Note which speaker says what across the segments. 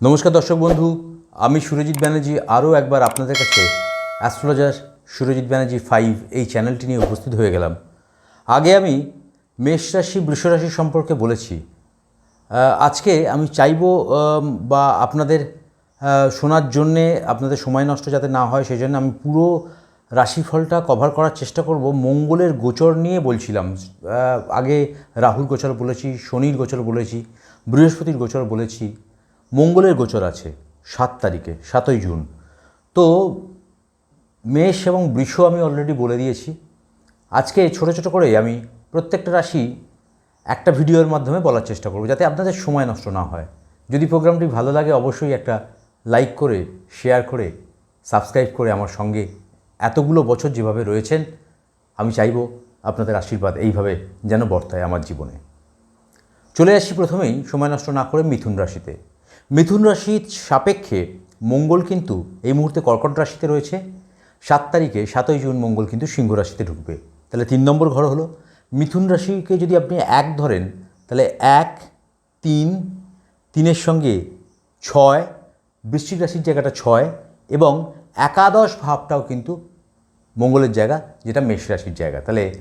Speaker 1: নমস্কার দর্শক বন্ধু, আমি সুরজিৎ ব্যানার্জি আরও একবার আপনাদের কাছে অ্যাস্ট্রোলজার সুরজিৎ ব্যানার্জি ফাইভ এই চ্যানেলটি নিয়ে উপস্থিত হয়ে গেলাম। আগে আমি মেষ রাশি, বৃষ রাশি সম্পর্কে বলেছি। আজকে আমি চাইব বা আপনাদের শোনার জন্যে আপনাদের সময় নষ্ট যাতে না হয় সেই জন্য আমি পুরো রাশিফলটা কভার করার চেষ্টা করব। মঙ্গলের গোচর নিয়ে বলছিলাম। আগে রাহুল গোচর বলেছি, শনির গোচর বলেছি, বৃহস্পতির গোচর বলেছি। মঙ্গলের গোচর আছে, সাত তারিখে, সাতই জুন। তো মেষ এবং বৃষ আমি অলরেডি বলে দিয়েছি। আজকে ছোট ছোট করে আমি প্রত্যেকটা রাশি একটা ভিডিওর মাধ্যমে বলার চেষ্টা করব, যাতে আপনাদের সময় নষ্ট না হয়। যদি প্রোগ্রামটি ভালো লাগে, অবশ্যই একটা লাইক করে শেয়ার করে সাবস্ক্রাইব করে আমার সঙ্গে এতগুলো বছর যেভাবে রয়েছেন, আমি চাইব আপনাদের আশীর্বাদ এইভাবে যেন বর্তায় আমার জীবনে। চলে আসি প্রথমেই, সময় নষ্ট না করে মিথুন রাশিতে। মিথুন রাশির সাপেক্ষে মঙ্গল কিন্তু এই মুহূর্তে কর্কট রাশিতে রয়েছে। সাত তারিখে, সাতই জুন মঙ্গল কিন্তু সিংহ রাশিতে ঢুকবে। তাহলে তিন নম্বর ঘর হলো, মিথুন রাশিকে যদি আপনি এক ধরেন, তাহলে এক, তিন, তিনের সঙ্গে ছয়, বৃশ্চিক রাশির জায়গাটা ছয় এবং একাদশ ভাবটাও কিন্তু মঙ্গলের জায়গা, যেটা মেষ রাশির জায়গা। তাহলে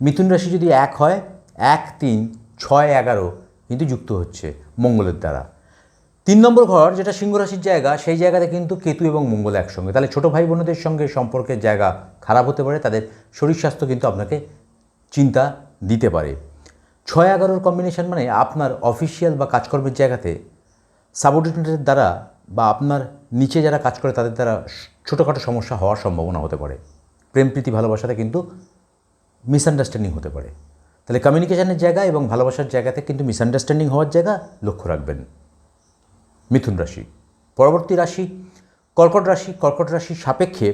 Speaker 1: মিথুন রাশি যদি এক হয়, এক, তিন, ছয়, এগারো কিন্তু যুক্ত হচ্ছে মঙ্গলের দ্বারা। তিন নম্বর ঘর যেটা সিংহ রাশির জায়গা, সেই জায়গাতে কিন্তু কেতু এবং মঙ্গল একসঙ্গে। তাহলে ছোটো ভাই বোনদের সঙ্গে সম্পর্কের জায়গা খারাপ হতে পারে, তাদের শরীর স্বাস্থ্য কিন্তু আপনাকে চিন্তা দিতে পারে। ছয় এগারোর কম্বিনেশন মানে আপনার অফিসিয়াল বা কাজকর্মের জায়গাতে সাবঅর্ডিনেটের দ্বারা বা আপনার নিচে যারা কাজ করে, তাদের দ্বারা ছোটোখাটো সমস্যা হওয়ার সম্ভাবনা হতে পারে। প্রেম, প্রীতি, ভালোবাসাতে কিন্তু মিসআন্ডারস্ট্যান্ডিং হতে পারে। তাহলে কমিউনিকেশনের জায়গা এবং ভালোবাসার জায়গাতে কিন্তু মিসআন্ডারস্ট্যান্ডিং হওয়ার জায়গা লক্ষ্য রাখবেন। মিথুন রাশি। পরবর্তী রাশি, কর্কট রাশি। কর্কট রাশির সাপেক্ষে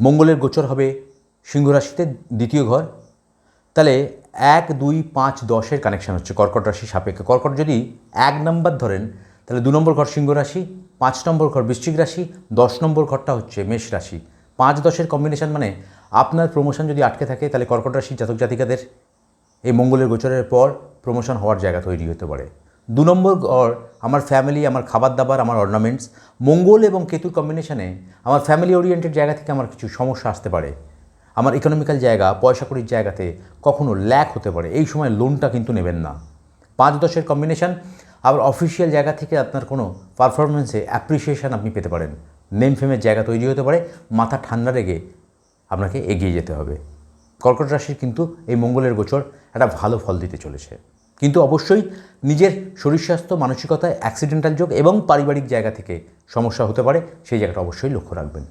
Speaker 1: মঙ্গলের গোচর হবে সিংহ রাশিতে দ্বিতীয় ঘর। তাহলে এক, দুই, পাঁচ, দশের কানেকশান হচ্ছে কর্কট রাশি সাপেক্ষে। কর্কট যদি এক নম্বর ধরেন, তাহলে দু নম্বর ঘর সিংহ রাশি, পাঁচ নম্বর ঘর বৃশ্চিক রাশি, দশ নম্বর ঘরটা হচ্ছে মেষ রাশি। পাঁচ, দশের কম্বিনেশন মানে আপনার প্রমোশন যদি আটকে থাকে, তাহলে কর্কট রাশির জাতক জাতিকাদের এই মঙ্গলের গোচরের পর প্রমোশন হওয়ার জায়গা তৈরি হতে পারে। দু নম্বর ঘর, আমার ফ্যামিলি আমার খাবার দাবার আমার অর্নামেন্টস মঙ্গল এবং কেতুর কম্বিনেশনে আমার ফ্যামিলি ওরিয়েন্টেড জায়গা থেকে আমার কিছু সমস্যা আসতে পারে। আমার ইকোনমিক্যাল জায়গা, পয়সা কড়ির জায়গাতে কখনো ল্যাক হতে পারে। এই সময় লোনটা কিন্তু নেবেন না। পাঁচ দশের কম্বিনেশন আবার অফিসিয়াল জায়গা থেকে আপনার কোনো পারফরমেন্সে অ্যাপ্রিসিয়েশন আপনি পেতে পারেন। নেম ফেমের জায়গা তৈরি হতে পারে, মাথা ঠান্ডা রেগে আপনাকে এগিয়ে যেতে হবে। কর্কট রাশির কিন্তু এই মঙ্গলের গোচর একটা ভালো ফল দিতে চলেছে। কিন্তু অবশ্যই নিজের শরীর স্বাস্থ্য মানসিকতায় অ্যাক্সিডেন্টাল যোগ এবং পারিবারিক জায়গা থেকে সমস্যা হতে পারে, সেই জায়গাটা অবশ্যই লক্ষ্য রাখবেন।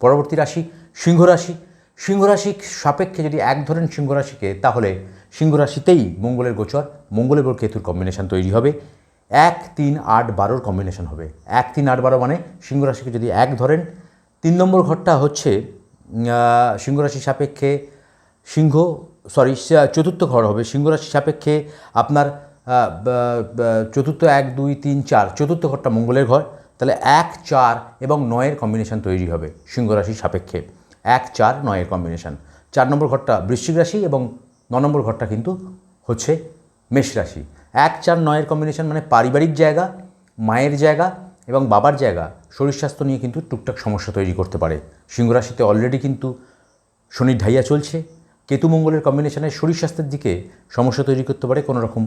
Speaker 1: পরবর্তী রাশি সিংহ রাশি। সিংহ রাশি সাপেক্ষে যদি এক ধরেন সিংহ রাশিকে, তাহলে সিংহ রাশিতেই মঙ্গলের গোচর মঙ্গল এবং কেতুর কম্বিনেশন তৈরি হবে। এক, তিন, আট, বারোর কম্বিনেশন হবে। এক, তিন, আট, বারো মানে সিংহ রাশিকে যদি এক ধরেন, তিন নম্বর ঘরটা হচ্ছে সিংহ রাশি সাপেক্ষে সিংহ সরি চতুর্থ ঘর হবে সিংহ রাশি সাপেক্ষে আপনার চতুর্থ এক, দুই, তিন, চার, চতুর্থ ঘরটা মঙ্গলের ঘর, তাহলে এক, চার এবং নয়ের কম্বিনেশন তৈরি হবে সিংহ রাশির সাপেক্ষে। এক, চার, নয়ের কম্বিনেশন চার নম্বর ঘরটা বৃশ্চিক রাশি এবং ন নম্বর ঘরটা কিন্তু হচ্ছে মেষ রাশি। এক, চার, নয়ের কম্বিনেশন মানে পারিবারিক জায়গা, মায়ের জায়গা এবং বাবার জায়গা। শরীর স্বাস্থ্য নিয়ে কিন্তু টুকটাক সমস্যা তৈরি করতে পারে। সিংহ রাশিতে অলরেডি কিন্তু শনির ঢাইয়া চলছে। কেতু মঙ্গলের কম্বিনেশনে শরীর স্বাস্থ্যের দিকে সমস্যা তৈরি করতে পারে কোনো রকম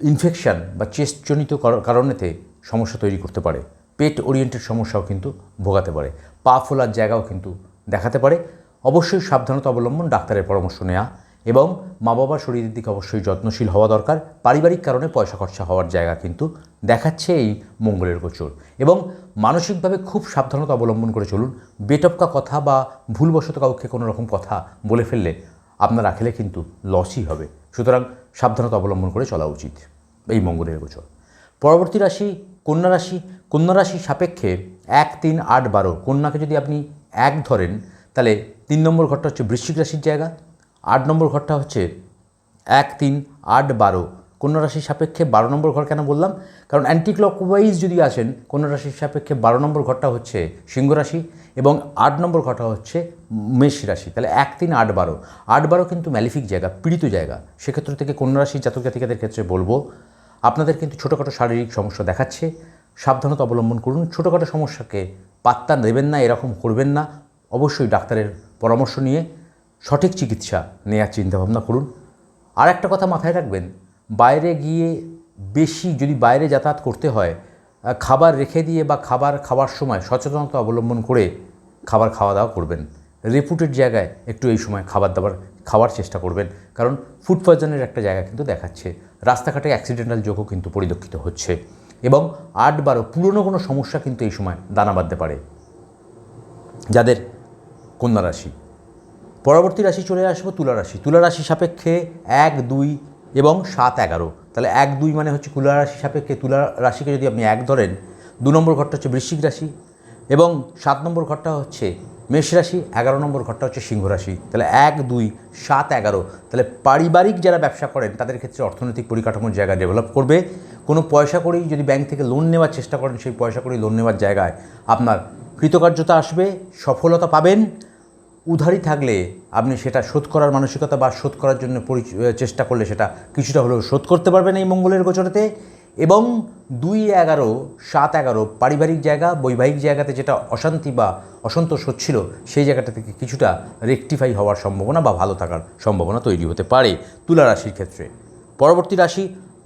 Speaker 1: ইনফেকশান বা চেস্টজনিত কারণেতে সমস্যা তৈরি করতে পারে। পেট ওরিয়েন্টেড সমস্যাও কিন্তু ভোগাতে পারে। পা ফোলার জায়গাও কিন্তু দেখাতে পারে। অবশ্যই সাবধানতা অবলম্বন, ডাক্তারের পরামর্শ নেওয়া এবং মা বাবার শরীরের দিকে অবশ্যই যত্নশীল হওয়া দরকার। পারিবারিক কারণে পয়সা খরচা হওয়ার জায়গা কিন্তু দেখাচ্ছে এই মঙ্গলের গোচর। এবং মানসিকভাবে খুব সাবধানতা অবলম্বন করে চলুন। বেটপকা কথা বা ভুলবশত কাউকে কোনো রকম কথা বলে ফেললে আপনার আখেলে কিন্তু লসই হবে। সুতরাং সাবধানতা অবলম্বন করে চলা উচিত এই মঙ্গলের গোচর। পরবর্তী রাশি কন্যা রাশি। কন্যা রাশি সাপেক্ষে এক, তিন, আট, বারো কন্যাকে যদি আপনি এক ধরেন, তাহলে তিন নম্বর ঘরটা হচ্ছে বৃশ্চিক রাশির জায়গা। আট নম্বর ঘরটা হচ্ছে এক তিন আট বারো। কন্যা রাশির সাপেক্ষে বারো নম্বর ঘর কেন বললাম? কারণ অ্যান্টি ক্লকওয়াইজ যদি আসেন, কন্যা রাশির সাপেক্ষে বারো নম্বর ঘরটা হচ্ছে সিংহ রাশি এবং আট নম্বর ঘরটা হচ্ছে মেষ রাশি। তাহলে এক তিন আট বারো। আট বারো কিন্তু ম্যালিফিক জায়গা, পীড়িত জায়গা। সেক্ষেত্র থেকে কন্যা রাশির জাতক জাতিকাদের ক্ষেত্রে বলব, আপনাদের কিন্তু ছোটোখাটো শারীরিক সমস্যা দেখাচ্ছে। সাবধানতা অবলম্বন করুন। ছোটোখাটো সমস্যাকে পাত্তা দেবেন না, এরকম করবেন না। অবশ্যই ডাক্তারের পরামর্শ নিয়ে সঠিক চিকিৎসা নেওয়ার চিন্তাভাবনা করুন। আর একটা কথা মাথায় রাখবেন, বাইরে গিয়ে বেশি যদি বাইরে যাতায়াত করতে হয়, খাবার রেখে দিয়ে বা খাবার খাওয়ার সময় সচেতনতা অবলম্বন করে খাবার খাওয়া দাওয়া করবেন। রেপুটেড জায়গায় একটু এই সময় খাবার দাবার খাওয়ার চেষ্টা করবেন। কারণ ফুড পয়জনের একটা জায়গা কিন্তু দেখাচ্ছে, রাস্তাঘাটে অ্যাক্সিডেন্টাল যোগও কিন্তু পরিলক্ষিত হচ্ছে এবং আট বারো পুরনো কোনো সমস্যা কিন্তু এই সময় দানা বাঁধতে পারে। যাদের কন্যা রাশি। পরবর্তী রাশি চলে আসব তুলা রাশি। তুলা রাশি সাপেক্ষে এক, দুই এবং সাত, এগারো। তাহলে এক, দুই মানে হচ্ছে তুলা রাশি সাপেক্ষে তুলা রাশিকে যদি আপনি এক ধরেন, দু নম্বর ঘরটা হচ্ছে বৃশ্চিক রাশি এবং সাত নম্বর ঘরটা হচ্ছে মেষ রাশি, এগারো নম্বর ঘরটা হচ্ছে সিংহ রাশি। তাহলে এক, দুই, সাত, এগারো। তাহলে পারিবারিক যারা ব্যবসা করেন, তাদের ক্ষেত্রে অর্থনৈতিক পরিকাঠামোর জায়গা ডেভেলপ করবে। কোনো পয়সা করেই যদি ব্যাংক থেকে লোন নেওয়ার চেষ্টা করেন, সেই পয়সা করেই লোন নেওয়ার জায়গায় আপনার কৃতকার্যতা আসবে, সফলতা পাবেন। উধারি থাকলে আপনি সেটা শোধ করার মানসিকতা বা শোধ করার জন্য চেষ্টা করলে সেটা কিছুটা হলেও শোধ করতে পারবেন এই মঙ্গলের গোচরেতে। এবং দুই এগারো, সাত এগারো পারিবারিক জায়গা, বৈবাহিক জায়গাতে যেটা অশান্তি বা অসন্তোষ হচ্ছিল, সেই জায়গাটা থেকে কিছুটা রেকটিফাই হওয়ার সম্ভাবনা বা ভালো থাকার সম্ভাবনা তৈরি হতে পারে তুলা রাশির ক্ষেত্রে। পরবর্তী রাশি,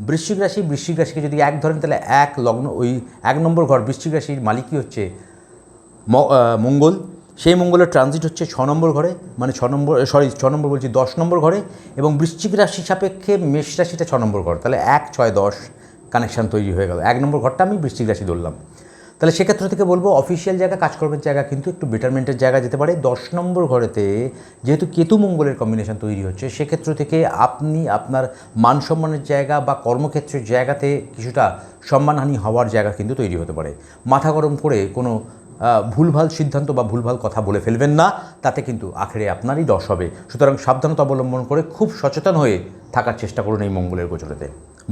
Speaker 1: বৃশ্চিক রাশি, বৃশ্চিক রাশিকে যদি এক ধরেন তাহলে এক লগ্ন, ওই এক নম্বর ঘর বৃশ্চিক রাশির মালিকই হচ্ছে মঙ্গল। সেই মঙ্গলের ট্রানজিট হচ্ছে ছ নম্বর ঘরে মানে ছ নম্বর সরি ছ নম্বর বলছি দশ নম্বর ঘরে এবং বৃশ্চিক রাশি সাপেক্ষে মেষ রাশিটা ছ নম্বর ঘর। তাহলে এক, ছয়, দশ কানেকশান তৈরি হয়ে গেল। এক নম্বর ঘরটা আমি বৃশ্চিক রাশি ধরলাম। তাহলে সেক্ষেত্র থেকে বলব অফিসিয়াল জায়গা কাজকর্মের জায়গা কিন্তু একটু বেটারমেন্টের জায়গা যেতে পারে। দশ নম্বর ঘরেতে যেহেতু কেতু মঙ্গলের কম্বিনেশন তৈরি হচ্ছে, সেক্ষেত্র থেকে আপনি আপনার মান সম্মানের জায়গা বা কর্মক্ষেত্রের জায়গাতে কিছুটা সম্মানহানি হওয়ার জায়গা কিন্তু তৈরি হতে পারে। মাথা গরম করে কোনো ভুলভাল সিদ্ধান্ত বা ভুলভাল কথা বলে ফেলবেন না, তাতে কিন্তু আখেরে আপনারই দশ হবে। সুতরাং সাবধানতা অবলম্বন করে খুব সচেতন হয়ে থাকার চেষ্টা করুন এই মঙ্গলের গোচরেতে।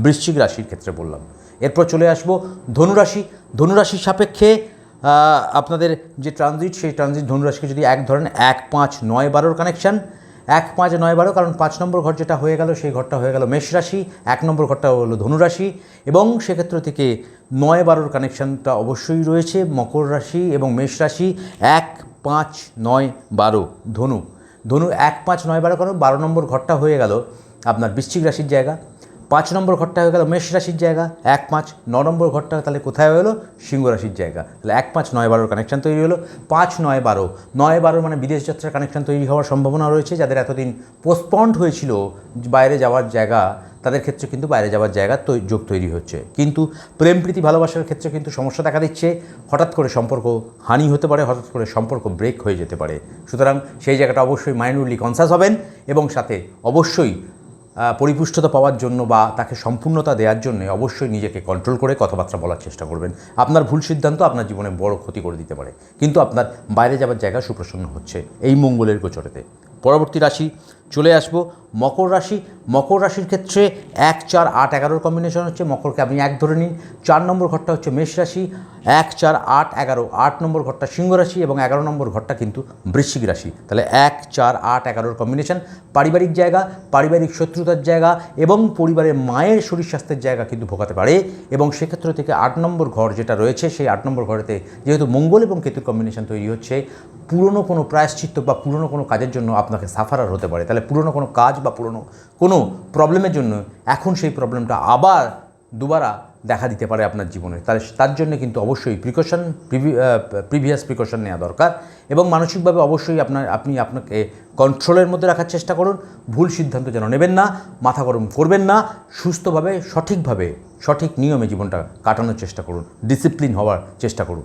Speaker 1: বৃশ্চিক রাশির ক্ষেত্রে বললাম। এরপর চলে আসব ধনুরাশি। ধনুরাশির সাপেক্ষে আপনাদের যে ট্রানজিট সেই ট্রানজিট ধনুরাশিকে যদি এক ধরেন, এক পাঁচ নয় বারোর কানেকশান এক পাঁচ নয় বারো কারণ পাঁচ নম্বর ঘর যেটা হয়ে গেল, সেই ঘরটা হয়ে গেল মেষ রাশি, এক নম্বর ঘরটা হলো ধনুরাশি এবং সেক্ষেত্র থেকে নয় বারোর কানেকশানটা অবশ্যই রয়েছে, মকর রাশি এবং মেষ রাশি, এক পাঁচ নয় বারো ধনু। ধনু এক পাঁচ নয় বারো কারণ বারো নম্বর ঘরটা হয়ে গেল আপনার বৃশ্চিক রাশির জায়গা পাঁচ নম্বর ঘরটা হয়ে গেল মেষ রাশির জায়গা, এক পাঁচ ন নম্বর ঘরটা তাহলে কোথায় গেলো সিংহ রাশির জায়গা। তাহলে এক পাঁচ নয় বারোর কানেকশান তৈরি হলো। পাঁচ নয় বারো। নয় বারো মানে বিদেশ যাত্রার কানেকশান তৈরি হওয়ার সম্ভাবনা রয়েছে। যাদের এতদিন পোস্টপন্ড হয়েছিল বাইরে যাওয়ার জায়গা, তাদের ক্ষেত্রে কিন্তু বাইরে যাওয়ার জায়গা তৈ- যোগ তৈরি হচ্ছে। কিন্তু প্রেম, প্রীতি, ভালোবাসার ক্ষেত্রে কিন্তু সমস্যা দেখা দিচ্ছে। হঠাৎ করে সম্পর্ক হানি হতে পারে, হঠাৎ করে সম্পর্ক ব্রেক হয়ে যেতে পারে। সুতরাং সেই জায়গাটা অবশ্যই মাইন্ডলি কনসাস হবেন এবং সাথে অবশ্যই পরিপুষ্টতা পাওয়ার জন্য বা তাকে সম্পূর্ণতা দেওয়ার জন্য অবশ্যই নিজেকে কন্ট্রোল করে কথাবার্তা বলার চেষ্টা করবেন। আপনার ভুল সিদ্ধান্ত আপনার জীবনে বড় ক্ষতি করে দিতে পারে। কিন্তু আপনার বাইরে যাবার জায়গা সুপ্রসন্ন হচ্ছে এই মঙ্গলের গোচরেতে। পরবর্তী রাশি চলে আসব। মকর রাশি, মকর রাশির ক্ষেত্রে এক, চার, আট, এগারোর কম্বিনেশন হচ্ছে মকরকে আপনি এক ধরে নিন। চার নম্বর ঘরটা হচ্ছে মেষ রাশি, এক, চার, আট, এগারো। আট নম্বর ঘরটা সিংহ রাশি এবং এগারো নম্বর ঘরটা কিন্তু বৃশ্চিক রাশি। তাহলে এক, চার, আট, এগারোর কম্বিনেশন পারিবারিক জায়গা, পারিবারিক শত্রুতার জায়গা এবং পরিবারের মায়ের শরীর স্বাস্থ্যের জায়গা কিন্তু ভোগাতে পারে এবং সেক্ষেত্র থেকে আট নম্বর ঘর যেটা রয়েছে, সেই আট নম্বর ঘরেতে যেহেতু মঙ্গল এবং কেতুর কম্বিনেশন তৈরি হচ্ছে, পুরনো কোনো প্রায়শ্চিত্ত বা পুরনো কোনো কাজের জন্য আপনাকে সাফারার হতে পারে। তাহলে পুরনো কোনো কাজ বা পুরনো কোনো প্রবলেমের জন্য এখন সেই প্রবলেমটা আবার দুবারা দেখা দিতে পারে আপনার জীবনে। তাহলে তার জন্য কিন্তু অবশ্যই প্রিকশন প্রিভিয়াস প্রিকশন নেওয়া দরকার এবং মানসিকভাবে অবশ্যই আপনার, আপনি আপনাকে কন্ট্রোলের মধ্যে রাখার চেষ্টা করুন। ভুল সিদ্ধান্ত যেন নেবেন না, মাথা গরম করবেন না, সুস্থভাবে, সঠিকভাবে, সঠিক নিয়মে জীবনটা কাটানোর চেষ্টা করুন। ডিসিপ্লিন হওয়ার চেষ্টা করুন।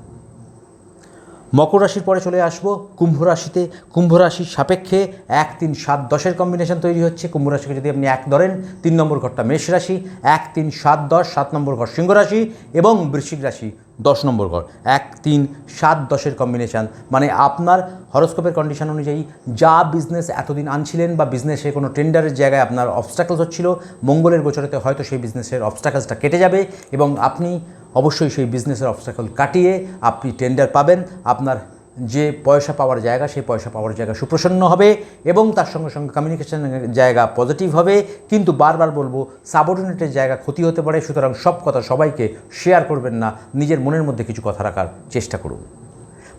Speaker 1: মকর রাশির পরে চলে আসব। কুম্ভ রাশিতে, কুম্ভ রাশির সাপেক্ষে এক, তিন, সাত, দশের কম্বিনেশন তৈরি হচ্ছে। কুম্ভ রাশিকে যদি আপনি এক ধরেন, তিন নম্বর ঘরটা মেষ রাশি, এক, তিন, সাত, দশ, সাত নম্বর ঘর সিংহ রাশি এবং বৃশ্চিক রাশি দশ নম্বর ঘর। এক, তিন, সাত, দশের কম্বিনেশান মানে আপনার হরস্কোপের কন্ডিশন অনুযায়ী যা বিজনেস এতদিন আনছিলেন বা বিজনেসে কোনো টেন্ডারের জায়গায় আপনার অবস্টাকলস হচ্ছিল, মঙ্গলের গোচরেতে হয়তো সেই বিজনেসের অবস্টাকলসটা কেটে যাবে এবং আপনি অবশ্যই সেই বিজনেসের অবস্টাকল কাটিয়ে আপনি টেন্ডার পাবেন। আপনার যে পয়সা পাওয়ার জায়গা, সেই পয়সা পাওয়ার জায়গা সুপ্রসন্ন হবে এবং তার সঙ্গে সঙ্গে কমিউনিকেশনের জায়গা পজিটিভ হবে। কিন্তু বারবার বলব সাবঅর্ডিনেটের জায়গা ক্ষতি হতে পারে। সুতরাং সব কথা সবাইকে শেয়ার করবেন না। নিজের মনের মধ্যে কিছু কথা রাখার চেষ্টা করুন।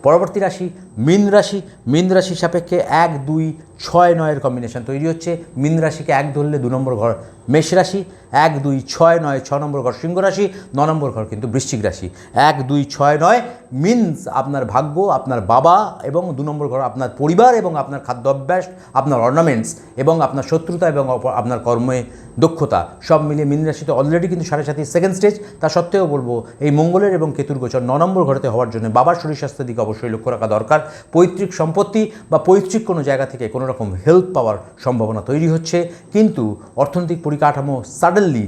Speaker 1: পরবর্তী রাশি, মীন রাশি। মীন রাশি সাপেক্ষে এক, দুই ছয় নয়ের কম্বিনেশন তৈরি হচ্ছে। মীন রাশিকে এক ধরলে দু নম্বর ঘর মেষ রাশি, এক দুই ছয় নয় ছ নম্বর ঘর সিংহ রাশি, ন নম্বর ঘর কিন্তু বৃশ্চিক রাশি। এক দুই ছয় নয় মিনস আপনার ভাগ্য, আপনার বাবা এবং দু নম্বর ঘর আপনার পরিবার এবং আপনার খাদ্যাভ্যাস, আপনার অর্নামেন্টস এবং আপনার শত্রুতা এবং আপনার কর্মে দক্ষতা। সব মিলিয়ে মীন রাশিতে অলরেডি কিন্তু সাড়ে সাতই সেকেন্ড স্টেজ তা সত্ত্বেও বলব, এই মঙ্গলের এবং কেতুর গোচর ন নম্বর ঘরেতে হওয়ার জন্য বাবার শরীর স্বাস্থ্যের দিকে অবশ্যই লক্ষ্য রাখা দরকার। পৈতৃক সম্পত্তি বা পৈতৃক কোনো জায়গা থেকে কোনো রকম হেল্প পাওয়ার সম্ভাবনা তৈরি হচ্ছে। কিন্তু অর্থনৈতিক পরিকাঠামো সাডেনলি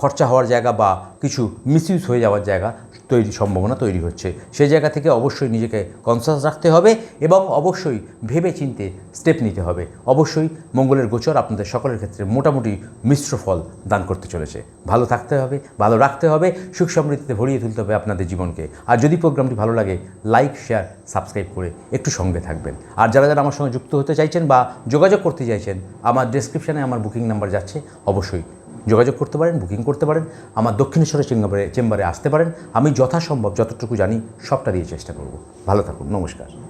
Speaker 1: খরচা হওয়ার জায়গা বা কিছু মিসইউজ হয়ে যাওয়ার জায়গা তৈরি সম্ভাবনা তৈরি হচ্ছে। সেই জায়গা থেকে অবশ্যই নিজেকে কনসাস রাখতে হবে এবং অবশ্যই ভেবে চিনতে স্টেপ নিতে হবে। অবশ্যই মঙ্গলের গোচর আপনাদের সকলের ক্ষেত্রে মোটামুটি মিশ্র ফল দান করতে চলেছে। ভালো থাকতে হবে, ভালো রাখতে হবে, সুখ সমৃদ্ধিতে ভরিয়ে তুলতে হবে আপনাদের জীবনকে। আর যদি প্রোগ্রামটি ভালো লাগে লাইক শেয়ার সাবস্ক্রাইব করে একটু সঙ্গে থাকবেন। আর যারা যারা আমার সঙ্গে যুক্ত হতে চাইছেন বা যোগাযোগ করতে চাইছেন, আমার ডেসক্রিপশানে আমার বুকিং নাম্বার যাচ্ছে, অবশ্যই যোগাযোগ করতে পারেন, বুকিং করতে পারেন, আমার দক্ষিণেশ্বরের চেম্বারে চেম্বারে আসতে পারেন। আমি যথাসম্ভব যতটুকু জানি সবটা দিয়ে চেষ্টা করব। ভালো থাকুন, নমস্কার।